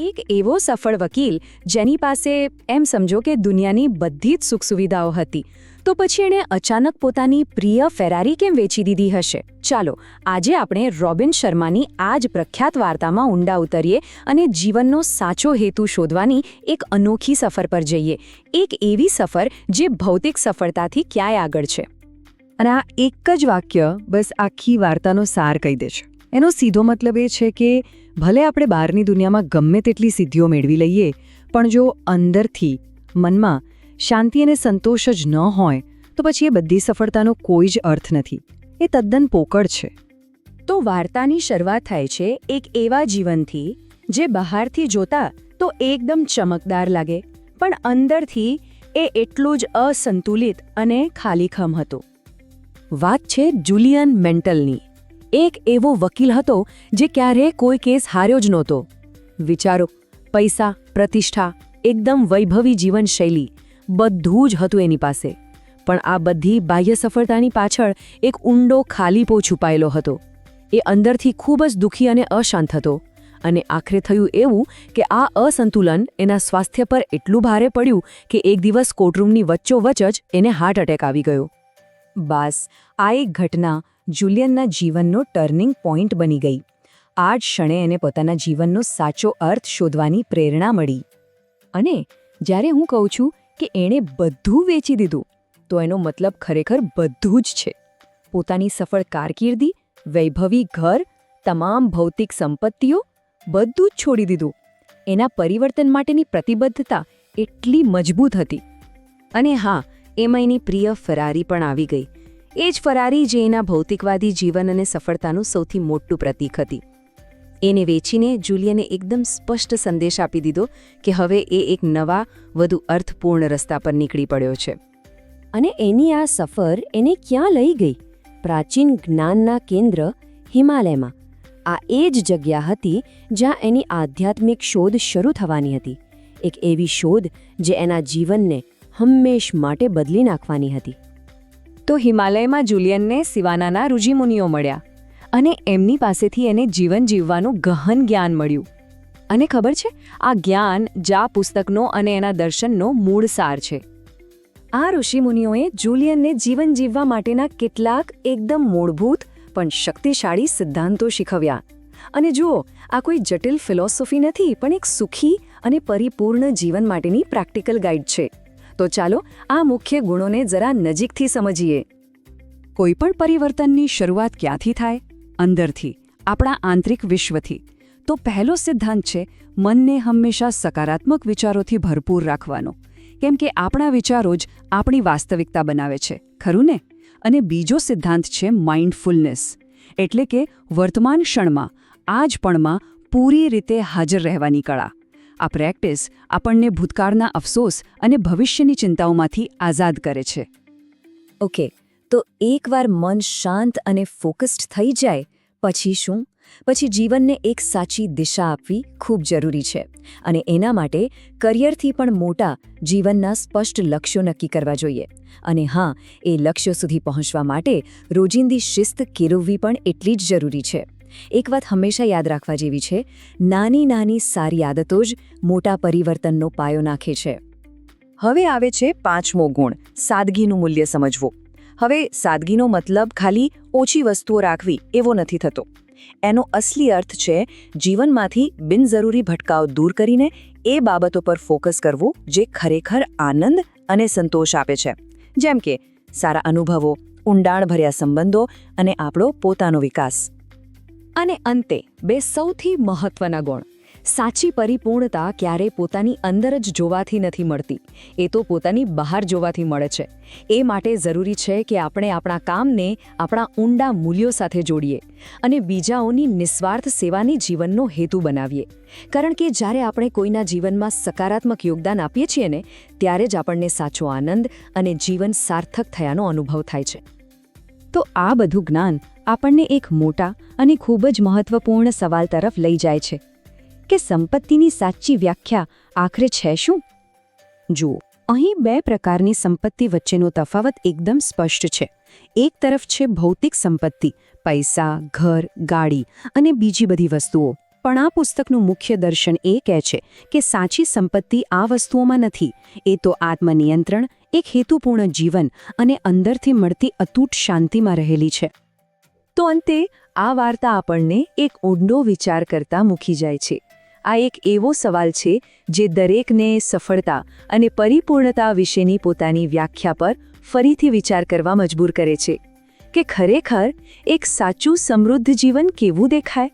એક એવો સફળ વકીલ જેની પાસે એમ સમજો કે દુનિયાની બધી જ સુખ સુવિધાઓ હતી. તો પછી એણે અચાનક પોતાની પ્રિય ફેરારી કેમ વેચી દીધી હશે? ચાલો, આજે આપણે રોબિન શર્માની આ જ પ્રખ્યાત વાર્તામાં ઊંડા ઉતરીએ અને જીવનનો સાચો હેતુ શોધવાની એક અનોખી સફર પર જઈએ. એક એવી સફર જે ભૌતિક સફળતાથી ક્યાંય આગળ છે. અને આ એક જ વાક્ય બસ આખી વાર્તાનો સાર કહી દે છે. એનો સીધો મતલબ એ છે કે ભલે આપણે બહારની દુનિયામાં ગમે તેટલી સિદ્ધિઓ મેળવી લઈએ, પણ જો અંદરથી, મનમાં શાંતિ અને સંતોષ જ ન હોય, તો પછી એ બધી સફળતાનો કોઈ જ અર્થ નથી. એ તદ્દન પોકળ છે. તો વાર્તાની શરૂઆત થાય છે એક એવા જીવનથી, જે બહારથી જોતા તો એકદમ ચમકદાર લાગે, પણ અંદરથી એ એટલું જ અસંતુલિત અને ખાલીખમ હતું. વાત છે જુલિયન મેન્ટલની. એક એવો વકીલ હતો જે ક્યારેય કોઈ કેસ હાર્યો જ નહોતો. વિચારો, પૈસા, પ્રતિષ્ઠા, એકદમ વૈભવી જીવનશૈલી, બધું જ હતું એની પાસે. પણ આ બધી બાહ્ય સફળતાની પાછળ એક ઊંડો ખાલીપો છુપાયેલો હતો. એ અંદરથી ખૂબ જ દુઃખી અને અશાંત હતો. અને આખરે થયું એવું કે આ અસંતુલન એના સ્વાસ્થ્ય પર એટલું ભારે પડ્યું કે એક દિવસ કોર્ટરૂમની વચ્ચોવચ જ એને હાર્ટ એટેક આવી ગયો. બસ, આ એક ઘટના જુલિયનના જીવનનો ટર્નિંગ પોઈન્ટ બની ગઈ. આ જ ક્ષણે એને પોતાના જીવનનો સાચો અર્થ શોધવાની પ્રેરણા મળી. અને જ્યારે હું કહું છું કે એણે બધું વેચી દીધું, તો એનો મતલબ ખરેખર બધું જ છે. પોતાની સફળ કારકિર્દી, વૈભવી ઘર, તમામ ભૌતિક સંપત્તિઓ બધું જ છોડી દીધું. એના પરિવર્તન માટેની પ્રતિબદ્ધતા એટલી મજબૂત હતી. અને હા, એમાં એની પ્રિય ફરારી પણ આવી ગઈ. એ જ ફરારી જે એના ભૌતિકવાદી જીવન અને સફળતાનું સૌથી મોટું પ્રતીક હતી. એને વેચીને જુલિયને એકદમ સ્પષ્ટ સંદેશ આપી દીધો કે હવે એ એક નવા, વધુ અર્થપૂર્ણ રસ્તા પર નીકળી પડ્યો છે. અને એની આ સફર એને ક્યાં લઈ ગઈ? પ્રાચીન જ્ઞાનના કેન્દ્ર હિમાલયમાં. આ એ જ જગ્યા હતી જ્યાં એની આધ્યાત્મિક શોધ શરૂ થવાની હતી. એક એવી શોધ જે એના જીવનને હંમેશ માટે બદલી નાખવાની હતી. તો હિમાલયમાં જુલિયનને સિવાનાના ઋષિમુનિઓ મળ્યા અને એમની પાસેથી એને જીવન જીવવાનું ગહન જ્ઞાન મળ્યું. અને ખબર છે, આ જ્ઞાન જા પુસ્તકનો અને એના દર્શનનો મૂળ સાર છે. આ ઋષિમુનિઓએ જુલિયનને જીવન જીવવા માટેના કેટલાક એકદમ મૂળભૂત પણ શક્તિશાળી સિદ્ધાંતો શીખવ્યા. અને જુઓ, આ કોઈ જટિલ ફિલોસોફી નથી, પણ એક સુખી અને પરિપૂર્ણ જીવન માટેની પ્રેક્ટિકલ ગાઈડ છે. તો ચાલો આ મુખ્ય ગુણોને જરા નજીકથી સમજીએ. કોઈપણ પરિવર્તનની શરૂઆત ક્યાંથી થાય? અંદરથી, આપણા આંતરિક વિશ્વથી. તો પહેલો સિદ્ધાંત છે, મનને હંમેશા સકારાત્મક વિચારોથી ભરપૂર રાખવાનો. કેમ કે આપણા વિચારો જ આપણી વાસ્તવિકતા બનાવે છે, ખરું ને? અને બીજો સિદ્ધાંત છે માઇન્ડફુલનેસ. એટલે કે વર્તમાન ક્ષણમાં આજપણમાં પણમાં પૂરી રીતે હાજર રહેવાની કળા. આ પ્રેક્ટિસ આપણને ભૂતકાળના અફસોસ અને ભવિષ્યની ચિંતાઓમાંથી આઝાદ કરે છે. ઓકે, તો એકવાર મન શાંત અને ફોકસ્ડ થઈ જાય, પછી શું? પછી જીવનને એક સાચી દિશા આપવી ખૂબ જરૂરી છે અને એના માટે કરિયરથી પણ મોટા જીવનના સ્પષ્ટ લક્ષ્યો નક્કી કરવા જોઈએ. અને હા, એ લક્ષ્યો સુધી પહોંચવા માટે રોજિંદી શિસ્ત કેળવવી પણ એટલી જ જરૂરી છે. એક વાત હંમેશા યાદ રાખવા જેવી છે, નાની નાની સારી આદતો જ મોટા પરિવર્તનનો પાયો નાખે છે. હવે આવે છે પાંચમો ગુણ, સાદગીનું મૂલ્ય સમજવું. હવે સાદગીનો મતલબ ખાલી ઓછી વસ્તુઓ રાખવી એવો નથી થતો. એનો અસલી અર્થ છે, જીવનમાંથી બિનજરૂરી ભટકાવ દૂર કરીને એ બાબતો પર ફોકસ કરવું જે ખરેખર આનંદ અને સંતોષ આપે છે. જેમ કે, સારા અનુભવો, ઊંડાણભર્યા સંબંધો અને આપણો પોતાનો વિકાસ. અને અંતે બે સૌથી મહત્વના ગુણ. સાચી પરિપૂર્ણતા ક્યારેય પોતાની અંદર જ જોવાથી નથી મળતી. એ તો પોતાની બહાર જોવાથી મળે છે. એ માટે જરૂરી છે કે આપણે આપણા કામને આપણા ઊંડા મૂલ્યો સાથે જોડીએ અને બીજાઓની નિસ્વાર્થ સેવાની જીવનનો હેતુ બનાવીએ. કારણ કે જ્યારે આપણે કોઈના જીવનમાં સકારાત્મક યોગદાન આપીએ છીએ ને, ત્યારે જ આપણને સાચો આનંદ અને જીવન સાર્થક થયાનો અનુભવ થાય છે. તો આ બધું જ્ઞાન આપણને એક મોટા અને ખૂબ જ મહત્વપૂર્ણ સવાલ તરફ લઈ જાય છે કે સંપત્તિની સાચી વ્યાખ્યા આખરે છે શું? જુઓ, અહીં બે પ્રકારની સંપત્તિ વચ્ચેનો તફાવત એકદમ સ્પષ્ટ છે. એક તરફ છે ભૌતિક સંપત્તિ, પૈસા, ઘર, ગાડી અને બીજી બધી વસ્તુઓ. પણ આ પુસ્તકનું મુખ્ય દર્શન એ કહે છે કે સાચી સંપત્તિ આ વસ્તુઓમાં નથી. એ તો આત્મનિયંત્રણ, એક હેતુપૂર્ણ જીવન અને અંદરથી મળતી અતૂટ શાંતિમાં રહેલી છે. તો અંતે આ વાર્તા આપણને એક ઊંડો વિચાર કરતા મૂકી જાય છે. આ એક એવો સવાલ છે જે દરેકને સફળતા અને પરિપૂર્ણતા વિશેની પોતાની વ્યાખ્યા પર ફરીથી વિચાર કરવા મજબૂર કરે છે કે ખરેખર એક સાચું સમૃદ્ધ જીવન કેવું દેખાય?